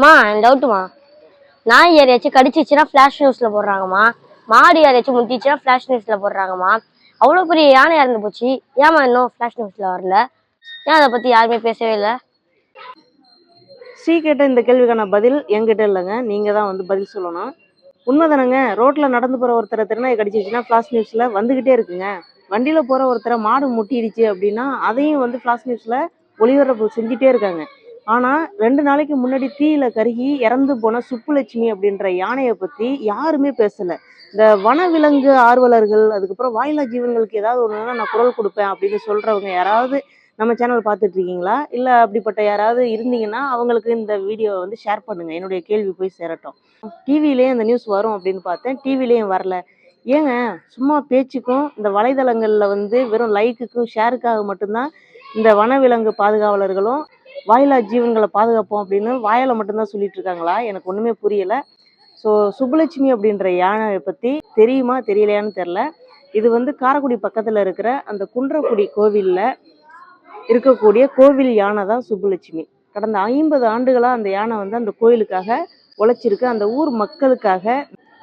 அம்மா டவுட்டுமா நாய் யாரையாச்சும் கடிச்சிச்சுன்னா ஃப்ளாஷ் நியூஸில் போடுறாங்கம்மா. மாடு யாரையாச்சும் முட்டிச்சுன்னா ஃப்ளாஷ் நியூஸில் போடுறாங்கம்மா. அவ்வளோ பெரிய யானை இறந்து போச்சு. ஏம்மா இன்னும் ஃப்ளாஷ் நியூஸில் வரல? ஏன் அதை பற்றி யாருமே பேசவே இல்லை? ஸ்ரீ கேட்ட இந்த கேள்விக்கான பதில் என்கிட்ட இல்லைங்க. நீங்கள் தான் வந்து பதில் சொல்லணும். உண்மைதானங்க. ரோட்டில் நடந்து போகிற ஒருத்தரை திருநாய் கடிச்சிச்சுன்னா ஃப்ளாஷ் நியூஸில் வந்துக்கிட்டே இருக்குங்க. வண்டியில் போகிற ஒருத்தரை மாடு முட்டிடுச்சு அப்படின்னா அதையும் வந்து ஃப்ளாஷ் நியூஸில் ஒளிபரப்பு செஞ்சுட்டே இருக்காங்க. ஆனால் ரெண்டு நாளைக்கு முன்னாடி தீயில கருகி இறந்து போன சுப்புலட்சுமி அப்படின்ற யானையை பற்றி யாருமே பேசலை. இந்த வனவிலங்கு ஆர்வலர்கள் அதுக்கப்புறம் வாயிலா ஜீவன்களுக்கு ஏதாவது ஒன்றுனா நான் குரல் கொடுப்பேன் அப்படின்னு சொல்கிறவங்க யாராவது நம்ம சேனல் பார்த்துட்டு இருக்கீங்களா இல்லை அப்படிப்பட்ட யாராவது இருந்தீங்கன்னா அவங்களுக்கு இந்த வீடியோவை வந்து ஷேர் பண்ணுங்க. என்னுடைய கேள்வி போய் சேரட்டும். டிவிலேயே அந்த நியூஸ் வரும் அப்படின்னு பார்த்தேன். டிவிலேயும் வரல. ஏங்க சும்மா பேச்சுக்கும் இந்த வலைதளங்களில் வந்து வெறும் லைக்குக்கும் ஷேருக்காக மட்டும்தான் இந்த வனவிலங்கு பாதுகாவலர்களும் வாயிலா ஜீவன்களை பாதுகாப்போம் அப்படின்னு வாயில மட்டும்தான் சொல்லிட்டு இருக்காங்களா? எனக்கு ஒன்றுமே புரியல. ஸோ சுப்புலட்சுமி அப்படின்ற யானை பற்றி தெரியுமா தெரியலையான்னு தெரில இது வந்து காரைக்குடி பக்கத்தில் இருக்கிற அந்த குன்றக்குடி கோவிலில் இருக்கக்கூடிய கோவில் யானை தான் சுப்புலட்சுமி. கடந்த ஐம்பது ஆண்டுகளாக அந்த யானை வந்து அந்த கோயிலுக்காக உழைச்சிருக்கு. அந்த ஊர் மக்களுக்காக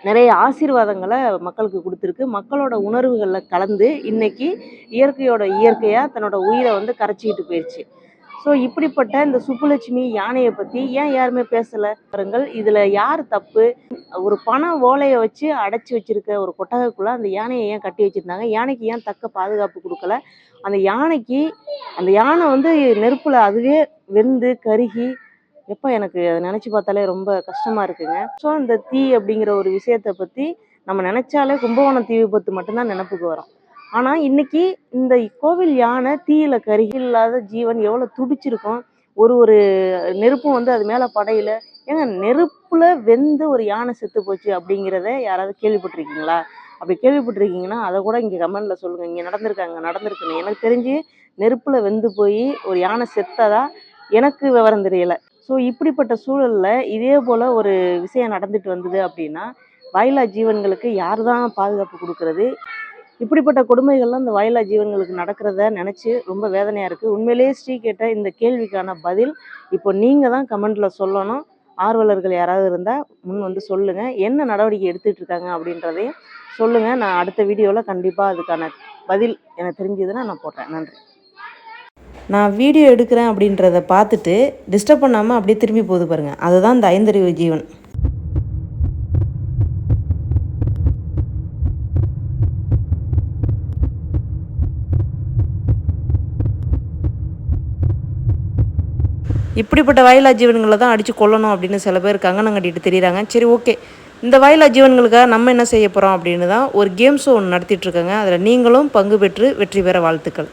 நிறைய ஆசீர்வாதங்களை மக்களுக்கு கொடுத்துருக்கு. மக்களோட உணர்வுகளில் கலந்து இன்னைக்கு இயற்கையோட இயற்கையாக தன்னோட உயிரை வந்து கரைச்சிக்கிட்டு போயிடுச்சு ஸோ இப்படிப்பட்ட இந்த சுப்புலட்சுமி யானையை பற்றி ஏன் யாருமே பேசலை? பாருங்கள் இதில் யார் தப்பு? ஒரு பண ஓலையை வச்சு அடைச்சி வச்சிருக்க ஒரு கொட்டகைக்குள்ளே அந்த யானையை ஏன் கட்டி வச்சிருந்தாங்க? யானைக்கு ஏன் தக்க பாதுகாப்பு கொடுக்கல? அந்த யானைக்கு அந்த யானை வந்து நெருப்பில் அதுவே வெந்து கருகி எப்போ எனக்கு அதை நினச்சி பார்த்தாலே ரொம்ப கஷ்டமாக இருக்குங்க. ஸோ அந்த தீ அப்படிங்கிற ஒரு விஷயத்தை பற்றி நம்ம நினச்சாலே கும்பகோணம் தீ விபத்து மட்டும்தான் நினப்புக்கு வரும். ஆனால் இன்னைக்கு இந்த கோவில் யானை தீயில கருகி இல்லாத ஜீவன் எவ்வளோ துடிச்சிருக்கும். ஒரு ஒரு நெருப்பும் வந்து அது மேலே படையில. ஏங்க நெருப்புல வெந்து ஒரு யானை செத்து போச்சு அப்படிங்கிறத யாராவது கேள்விப்பட்டிருக்கீங்களா? அப்படி கேள்விப்பட்டிருக்கீங்கன்னா அதை கூட இங்கே கமெண்டில் சொல்லுங்கள் இங்கே நடந்திருக்காங்க நடந்திருக்குன்னு எனக்கு தெரிஞ்சு நெருப்பில் வெந்து போய் ஒரு யானை செத்ததா எனக்கு விவரம் தெரியலை. ஸோ இப்படிப்பட்ட சூழலில் இதே போல் ஒரு விஷயம் நடந்துட்டு வந்தது அப்படின்னா வாயிலா ஜீவன்களுக்கு யார் தான் பாதுகாப்பு கொடுக்குறது? இப்படிப்பட்ட கொடுமைகள்லாம் இந்த வாயிலா ஜீவன்களுக்கு நடக்கிறத நினச்சி ரொம்ப வேதனையாக இருக்குது உண்மையிலேயே ஸ்ரீ கேட்ட இந்த கேள்விக்கான பதில் இப்போ நீங்கள் தான் கமெண்ட்டில் சொல்லணும். ஆர்வலர்கள் யாராவது இருந்தால் முன் வந்து சொல்லுங்கள் என்ன நடவடிக்கை எடுத்துகிட்டு இருக்காங்க அப்படின்றதையும் சொல்லுங்கள் நான் அடுத்த வீடியோவில் கண்டிப்பாக அதுக்கான பதில் எனக்கு தெரிஞ்சதுன்னா நான் போடுறேன். நன்றி. நான் வீடியோ எடுக்கிறேன் அப்படின்றத பார்த்துட்டு டிஸ்டர்ப் பண்ணாமல் அப்படியே திரும்பி போகுது பாருங்கள் அதுதான் இந்த ஐந்தறிவு ஜீவன். இப்படிப்பட்ட வயலா ஜீவன்களை தான் அடித்து கொல்லணும் அப்படின்னு சில பேர் கங்கணம் கட்டிட்டு தெரியுறாங்க. சரி ஓகே இந்த வயலா ஜீவன்களுக்காக நம்ம என்ன செய்ய போகிறோம் அப்படின்னு தான் ஒரு கேம் ஷோ ஒன்று நடத்திட்டுருக்காங்க அதில் நீங்களும் பங்கு பெற்று வெற்றி பெற வாழ்த்துக்கள்.